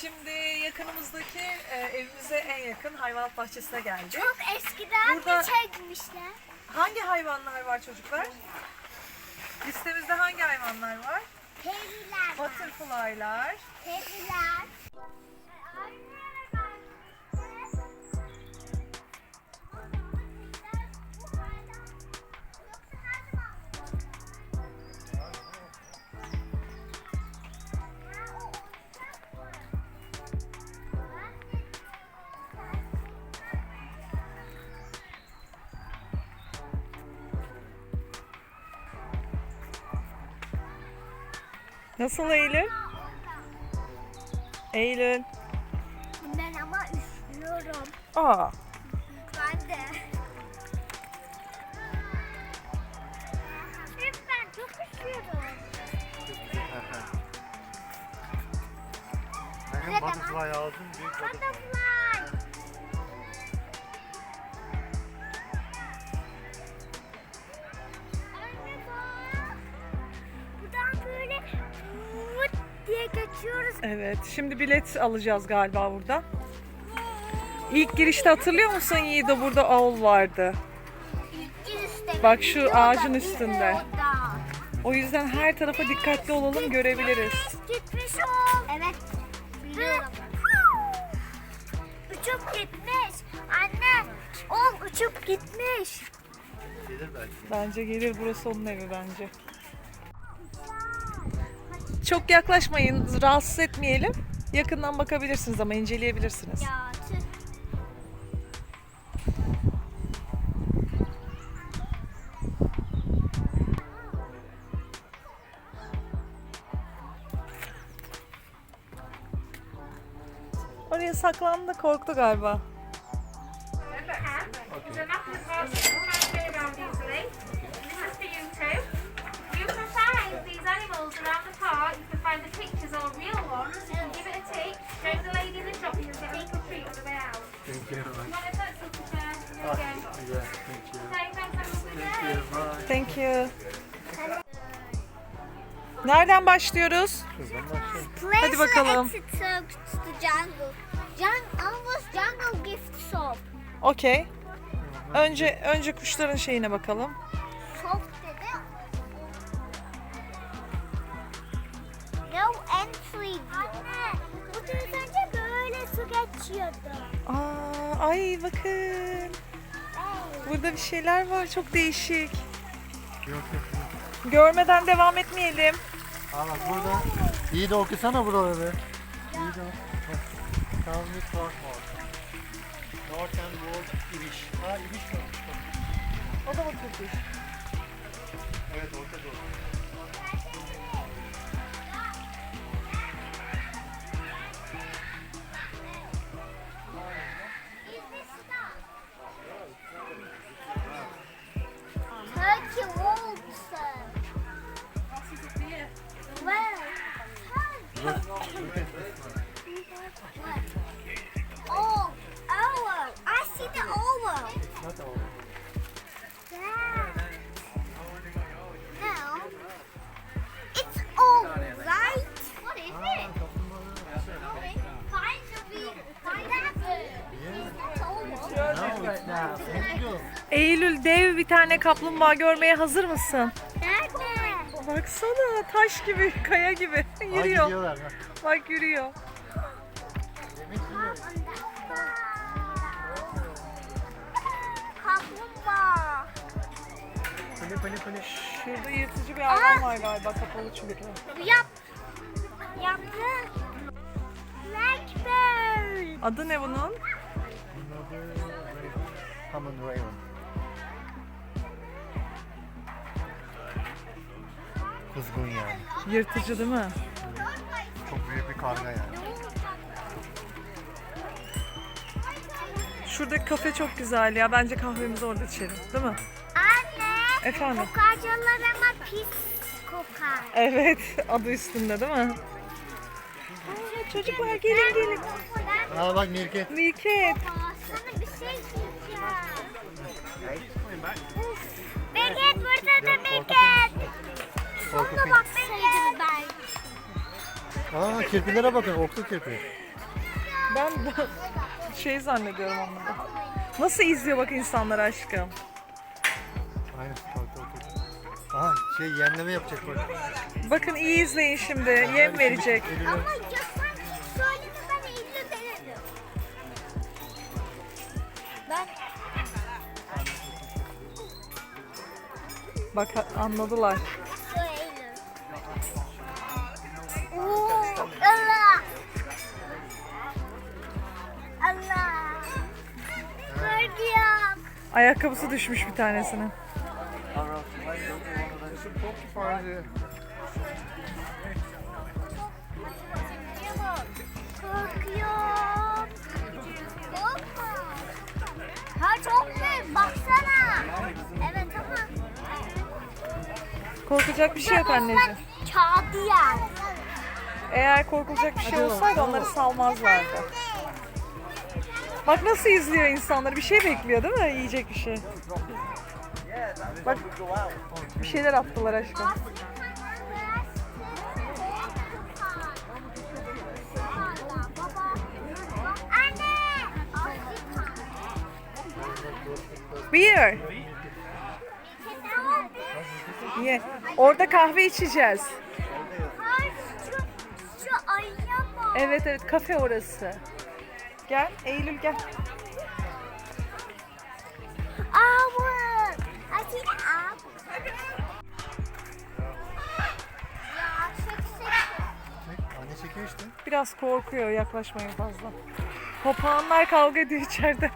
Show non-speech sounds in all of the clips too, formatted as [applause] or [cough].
Şimdi yakınımızdaki e, evimize en yakın hayvanat bahçesine geldik. Çok eskiden Burada- çekmişler. Hangi hayvanlar var çocuklar? Listemizde hangi hayvanlar var? Periler var. Butterfly'lar, Periler. Nasıl Eylül? Eylül. Ben ama üşüyorum. Aa, Ben de. Lütfen çok üşüyorum. Butterfly ağzım büyük. Butterfly. Şimdi bilet alacağız galiba burada. İlk girişte hatırlıyor musun Yiğido burada avul vardı. Bak şu ağacın üstünde. O yüzden her tarafa dikkatli olalım görebiliriz. Gitmiş ol. Evet. Biliyorum. Uçup gitmiş. Anne. Oğlum uçup gitmiş. Gelir belki. Bence gelir burası onun evi bence. Çok yaklaşmayın, rahatsız etmeyelim. Yakından bakabilirsiniz ama inceleyebilirsiniz. Ya tüh. Oraya saklandı, korktu galiba. Thank you. Ah, yeah, thank you. Thank you. Bye. Thank you. Nereden başlıyoruz? Başlayalım. Hadi bakalım. Jungle. Jung almost jungle gift shop. Okey. Önce önce kuşların şeyine bakalım. Shop dedi. No entry diyor. Anne, bu böyle su geçiyordu. Aa, ay bakın. Burada bir şeyler var çok değişik. Yok yok. Görmeden devam etmeyelim. Aa bak burada. İyi de okusana buraları. İyi de oku. Bak. Kalmik Park Mall. Northern World İbiş. Ha İbiş mi? O da mı Türk? Evet Orta Doğu. Kaplumbağa görmeye hazır mısın? Nerede? Baksana taş gibi, kaya gibi [laughs] yürüyor. gidiyorlar bak. Bak yürüyor. Yemek yiyor. Kaplumbağa. Pali pali. Şurada yırtıcı bir hayvan var galiba kapalı çünkü. Yap. Yaptı. Blackbird. Adı ne bunun? Another Raven. Common Raven. Kızgın yani. Yırtıcı değil mi? Çok büyük bir karga yani. Şuradaki kafe çok güzel ya. Bence kahvemizi orada içelim. Değil mi? Anne. Efendim? Kokarcalar ama pis kokar. Evet. [laughs] Adı üstünde değil mi? Aa, çocuklar gelin gelin. Aa bak Mirket. Mirket. Sana bir şey diyeceğim. Beket burada da Beket. Beket. ben. Aa kirpilere bakın oklu kirpi. Ben de [laughs] şey zannediyorum onu da. Nasıl izliyor bak insanlar aşkım. Aynen. Bak bak bak. Aha şey yemleme yapacak bak. Bakın iyi izleyin şimdi. Yem verecek. Ama sen hiç söyleme ben Eylül denedim. Ben Bak anladılar. Ayakkabısı düşmüş bir tanesinin. Korkuyorum. Korkma. Ha çok büyük baksana. Evet ama. Korkacak bir şey yok anneciğim. Kağıdı yer. Eğer korkulacak bir şey olsaydı onları salmazlardı. Bak nasıl izliyor insanları. Bir şey bekliyor değil mi? Yiyecek bir şey. Bak bir şeyler attılar aşkım. Beer. Ye. Orada kahve içeceğiz. Evet evet kafe orası. Gel Eylül gel. Şık. Çek, Anne çekiyor işte. Biraz korkuyor yaklaşmayın fazla. Papağanlar kavga ediyor içeride.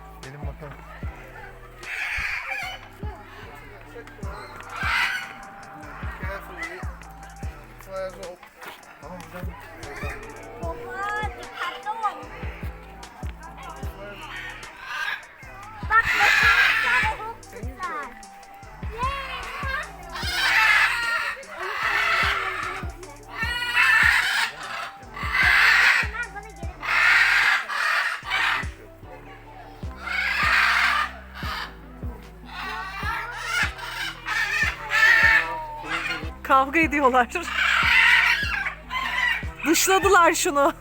Kavga ediyorlar. Dışladılar şunu.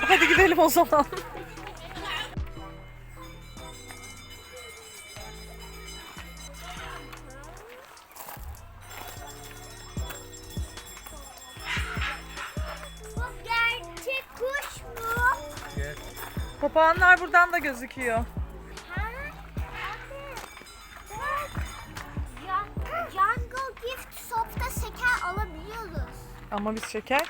Hadi gidelim o zaman. Da gözüküyor. Jungle Gift Shop'ta şeker alabiliyoruz. Ama biz şeker.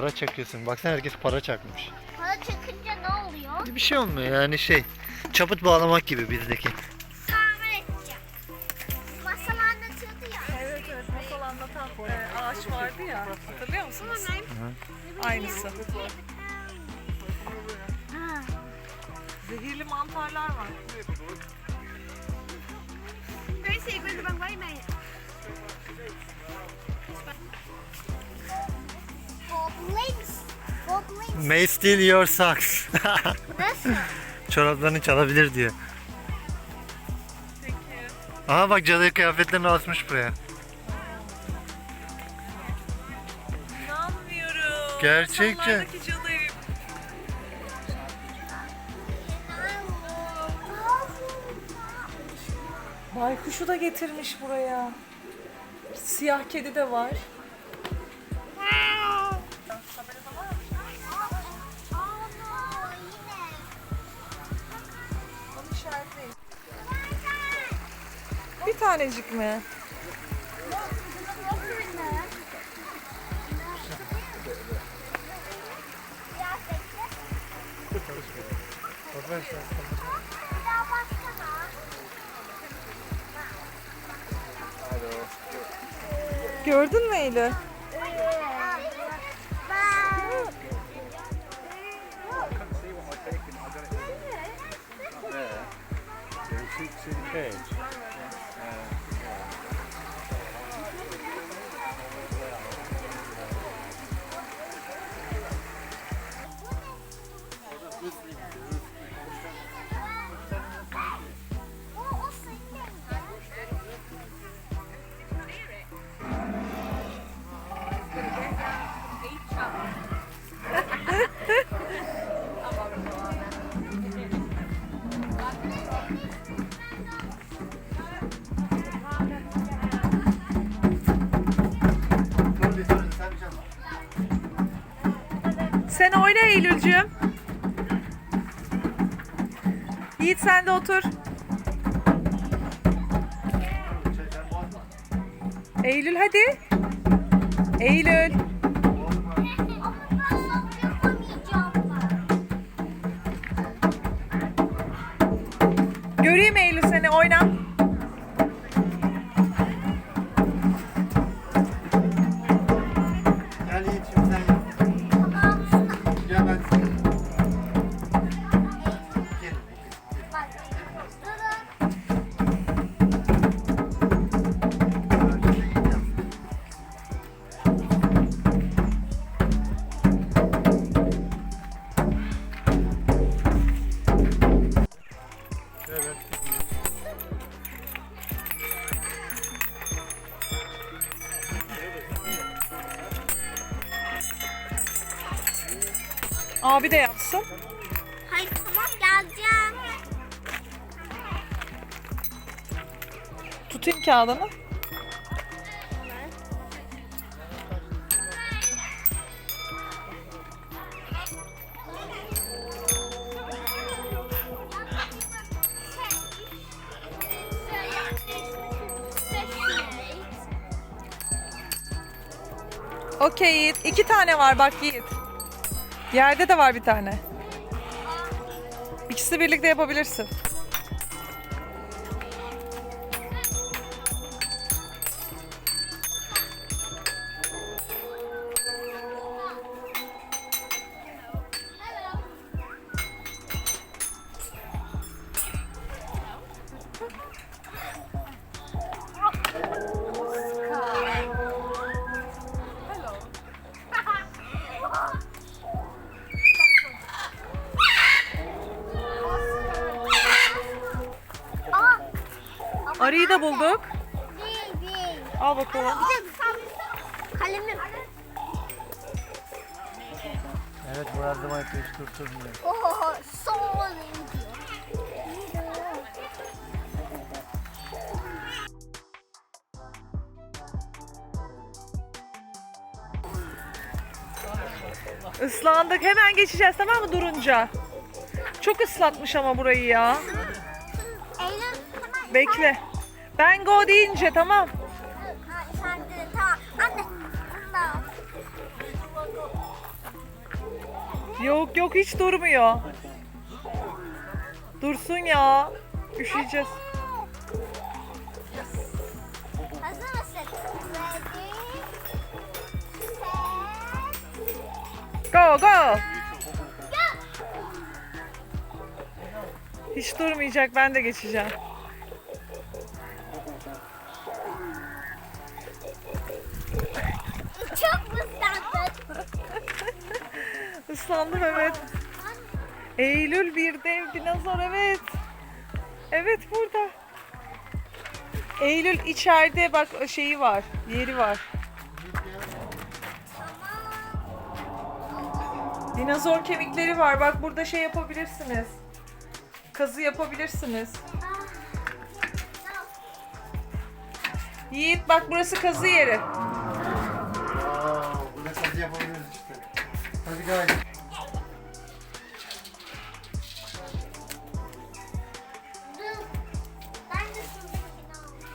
Para çakıyorsun. Baksana herkes para çakmış. Para çakınca ne oluyor? Bir şey olmuyor yani şey. Çaput bağlamak gibi bizdeki. May steal your socks. Nasıl? [laughs] Çoraplarını çalabilir diyor. Aha bak cadı kıyafetlerini asmış buraya. İnanmıyorum. Gerçekçi. Baykuşu da getirmiş buraya. Siyah kedi de var. tanecik mi? Gördün mü Eylül? couldn't see what I'd taken. I got it. There. There are sheep in the cage. Sen oyna Eylül'cüğüm. Yiğit sen de otur. Eylül hadi. Eylül. Abi de yapsın. Hayır tamam geleceğim. Tutayım kağıdını. Okey Yiğit. İki tane var bak Yiğit. Yerde de var bir tane. İkisi birlikte yapabilirsin. Bulduk. değil. Al bakalım. Bir de kalemim. Evet bu her zaman hiç tutturmuyor. Oho, sol Islandık. Hemen geçeceğiz tamam mı durunca? Çok ıslatmış ama burayı ya. Bekle. Ben go deyince tamam. Ha, sen de tamam. Anne. Yok yok hiç durmuyor. Dursun ya. Üşüyeceğiz. Hazır mısın? Go. Go. Hiç durmayacak ben de geçeceğim. Eylül bir dev dinozor evet. Evet burada. Eylül içeride bak şeyi var. Yeri var. Dinozor kemikleri var. Bak burada şey yapabilirsiniz. Kazı yapabilirsiniz. Yiğit bak burası kazı yeri. Burada kazı yapabiliriz işte. Hadi gel.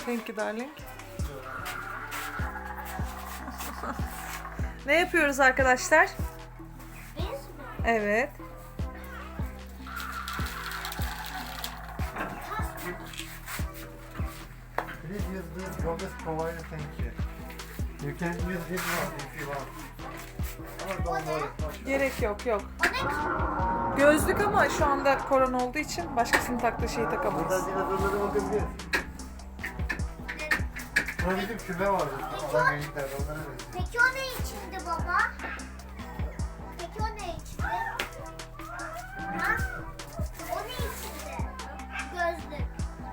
Thank you darling. ne yapıyoruz arkadaşlar? Biz mi? Evet. Please use this bogus provided thank you. You can use this one if you want. Ama don't worry. Gerek yok yok. O ne ki? Gözlük ama şu anda korona olduğu için başkasının taktığı şeyi Burada takamayız. dinozorlara bakabiliriz. Burada bizim küme vardı. Onlara benziyor. Peki o ne içindi baba? Peki o ne içindi? Ha? O ne içindi? Gözlük.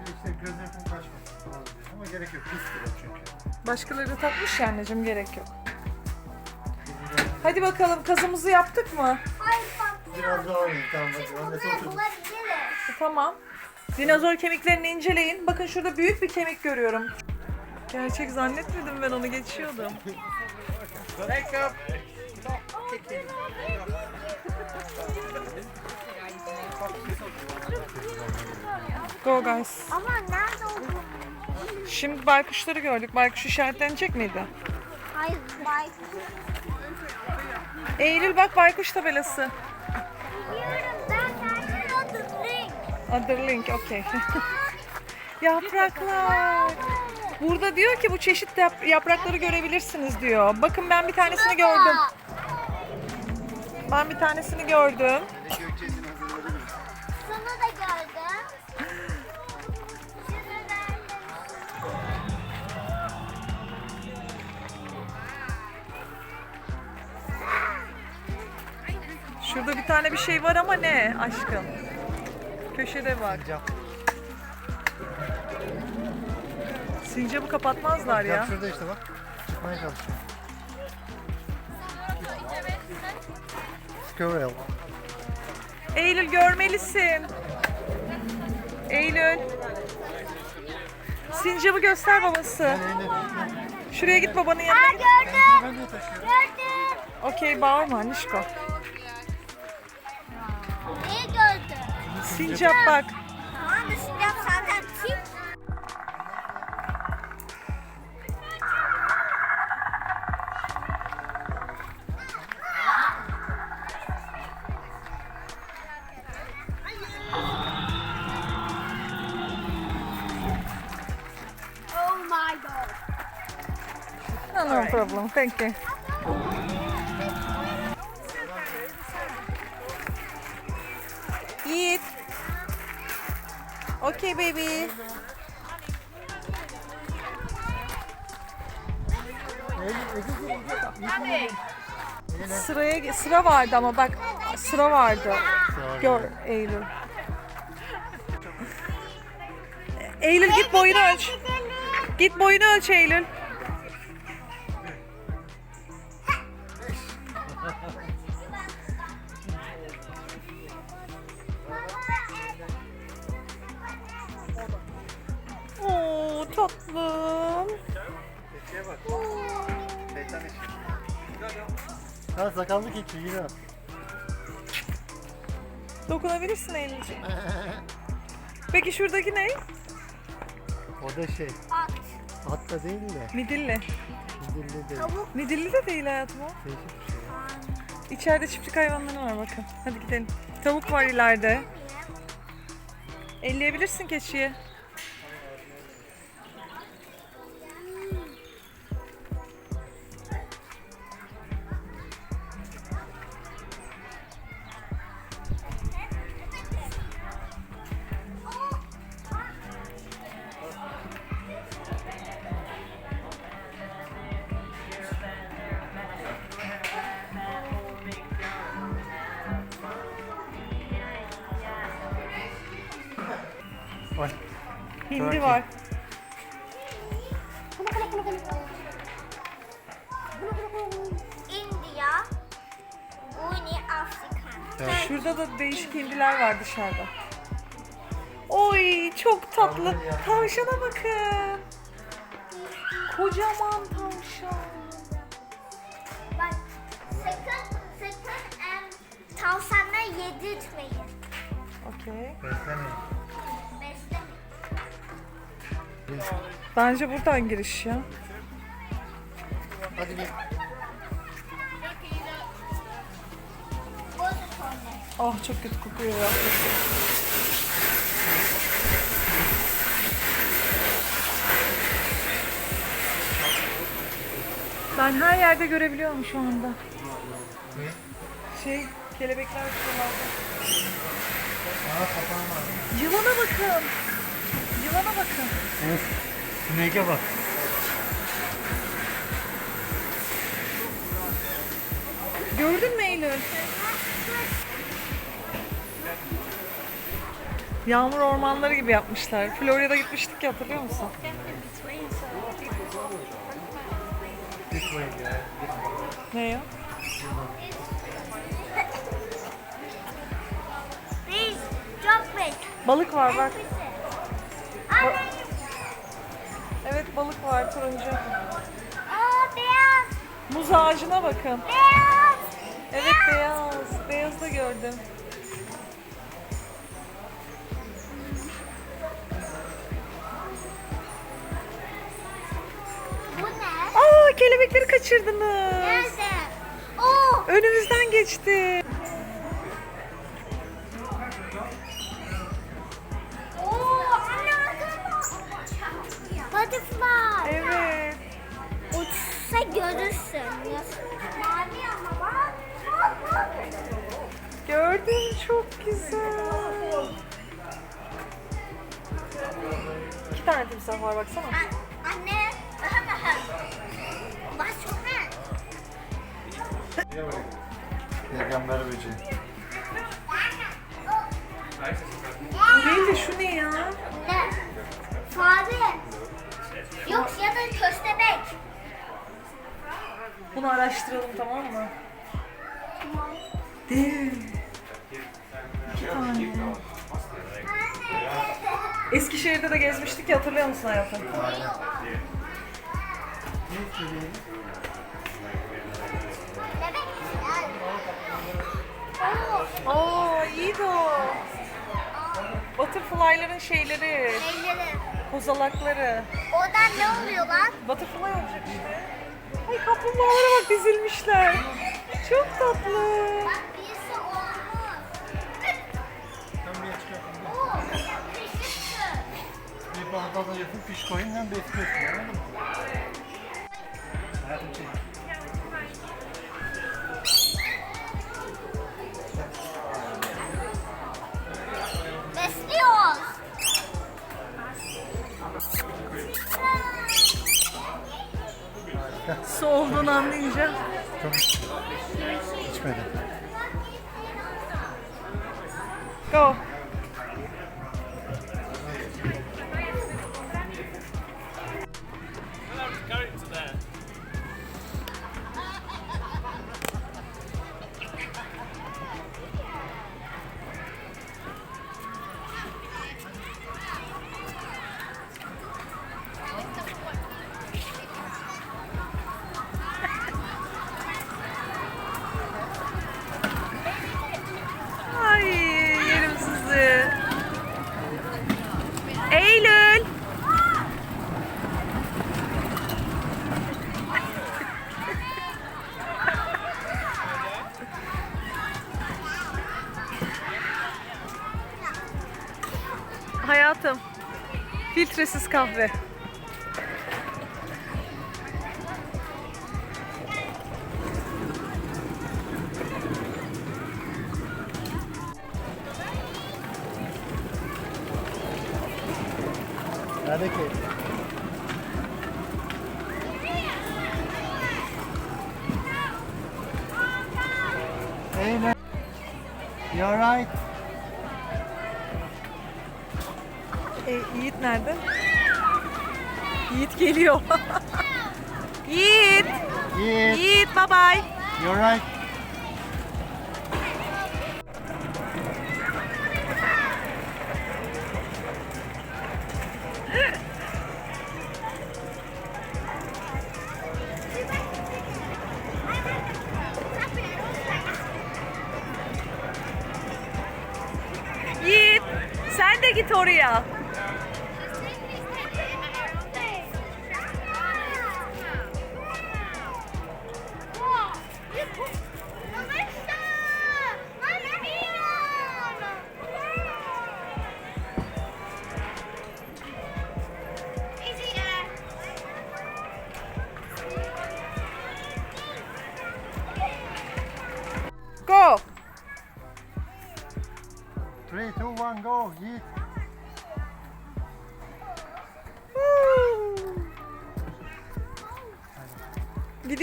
İşte gözlerinin kaçmasın falan diyor. Ama gerek yok. Pistir o çünkü. Başkaları da takmış ya anneciğim gerek yok. Hadi bakalım kazımızı yaptık mı? Hayır bak. Biraz daha oynayın tamam Annesi oturdu. bulabiliriz. Tamam. Dinozor kemiklerini inceleyin. Bakın şurada büyük bir kemik görüyorum. Gerçek zannetmedim ben onu geçiyordum. Go guys. Ama nerede olduğunu Şimdi baykuşları gördük. Baykuş işaretlenecek miydi? Hayır bay. Eylül bak baykuş tabelası. Biliyorum ben nerede oldum renk. Other link, okey. [laughs] Yapraklar. Burada diyor ki bu çeşit yap- yaprakları görebilirsiniz diyor. Bakın ben bir tanesini gördüm. Ben bir tanesini gördüm. Sana da gördüm. Şunu da- Şurada bir tane bir şey var ama ne aşkım? Köşede bak. Sincap. Sincap'ı kapatmazlar ya. Şurada işte bak. Çıkmaya çalışıyor. Squirrel. Eylül görmelisin. Eylül. Sincap'ı göster babası. Şuraya git babanın Aa yanına. git. gördüm. Gördüm. Okey bağırma Nişko. Neyi gördün? Sincap bak. No, no problem. Thank you. Eat. Okay baby. Sıraya sıra vardı ama bak sıra vardı. Gör Eylül. Eylül git boyunu ölç. Git boyunu ölç Eylül. Ha sakallı keçi yine. Dokunabilirsin Eylül'cüğüm. Peki şuradaki ne? O da şey. At. At da değil de. Midilli. Midilli değil. Tavuk. Midilli de değil hayatım o. Değişik bir şey. İçeride çiftlik hayvanları var bakın. Hadi gidelim. Tavuk var ileride. Elleyebilirsin keçiyi. Ay. Hindi Turkey. var. India. Uni Afrika. Evet. Şurada da değişik hindiler var dışarıda. Oy çok tatlı. Tavşana bakın. Kocaman tavşan. Bak sakın sakın em, tavşanları yedirtmeyin. Okey. Beslemeyin. Bence buradan giriş ya. Hadi bir. Ah çok kötü kokuyor ya. Ben her yerde görebiliyorum şu anda. Şey, kelebekler şuralarda. Yılana bakın. Yılana bakın. Of. Sineke bak. Gördün mü Eylül? Yağmur ormanları gibi yapmışlar. Florya'da gitmiştik ya hatırlıyor musun? Ne ya? Please, drop it. Balık var bak. Balık var turuncu. Aa beyaz. Muz ağacına bakın. Beyaz. Evet beyaz. Beyaz da gördüm. Bu ne? Aa kelebekleri kaçırdınız. Nerede? Oo. Önümüzden geçti. Evet. Uçsa görürsün. Mavi ama bak. Bak bak. Gördüm çok güzel. İki tane timsah var baksana. An- Anne. Başka? Peygamber böceği. Bunu araştıralım tamam mı? Dev. İki tane. Eskişehir'de de gezmiştik ya hatırlıyor musun hayatım? Oo. İyi de o. Butterfly'ların şeyleri, Elleri. kozalakları. Oradan ne oluyor lan? Butterfly olacak işte. Ay kaplumbağalara bak dizilmişler. Çok tatlı. Bir çıkartın. Oo. Küçüktü. Bir balda da yapıp piş koyun hem mı? Hayatım çek. Su olduğunu anlayınca. Çok içmedim. Go. Kahve. Nerede ki? Hey man. You're right. E, Yiğit nerede? Yiğit geliyor. [laughs] Yiğit. Yes. Yiğit bye bye. You're right.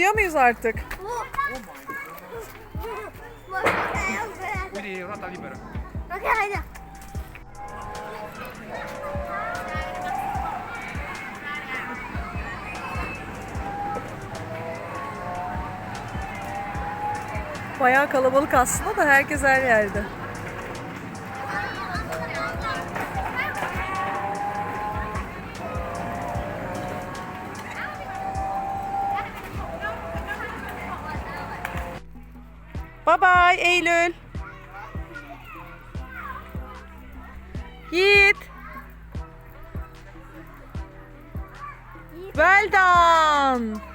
Gidiyor muyuz artık? Bayağı kalabalık aslında da herkes her yerde. Bye bye Eylül. Yiğit. Well done.